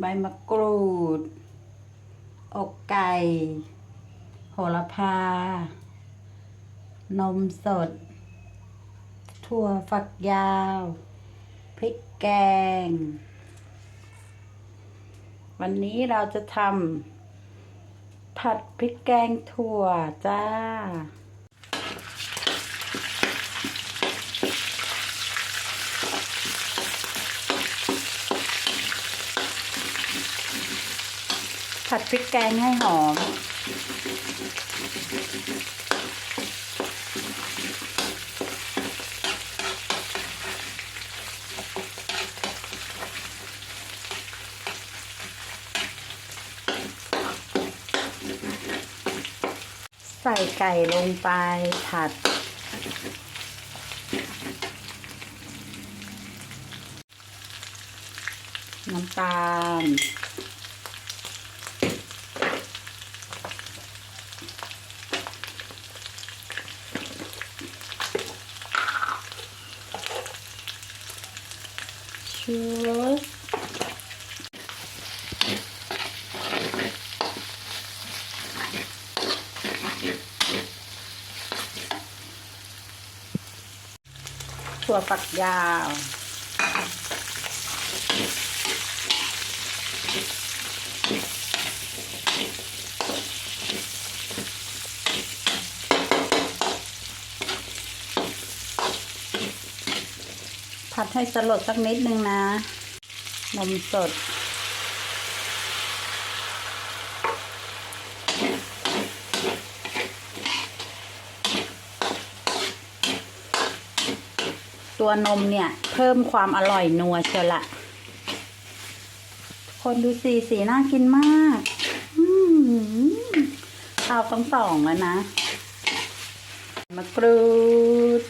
ใบมะกรูด อกไก่ โหระพา นมสด ถั่วฝักยาว พริกแกง วันนี้เราจะทำผัดพริกแกงถั่วจ้า ผัดพริกแกงให้หอม ใส่ไก่ลงไปผัด น้ำตาล ชูรสถั่วฝักยาว ผัดให้สลดสักนิดนึงนะ นมสด ตัวนมเนี่ย เพิ่มความอร่อยนัวเชียวละคนดูสีสีน่ากินมากอืมเอาต้องสองแล้วนะ มะกรูด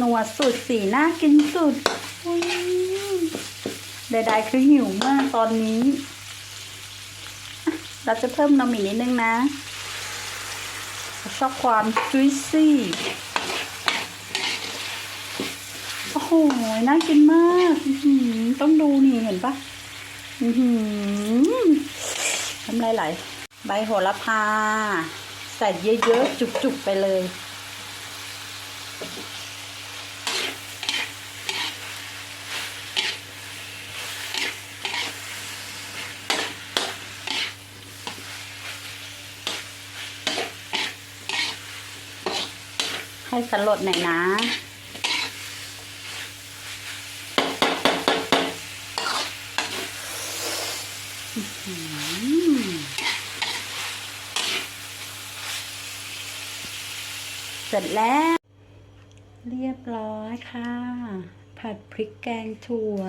นวดสุดสีน่ากินสุดใดๆคือหิวมากตอนนี้ เราจะเพิ่มนมอีกนิดนึงนะ ชอบความจุยซี่ โอ้โห น่ากินมาก ต้องดูนี่เห็นปะทำไรไหลายใบโหระพา ใส่เยอะๆ จุกๆ ไปเลย ให้สลดหน่อยนะ เสร็จแล้ว เรียบร้อยค่ะ ผัดพริกแกงถั่ว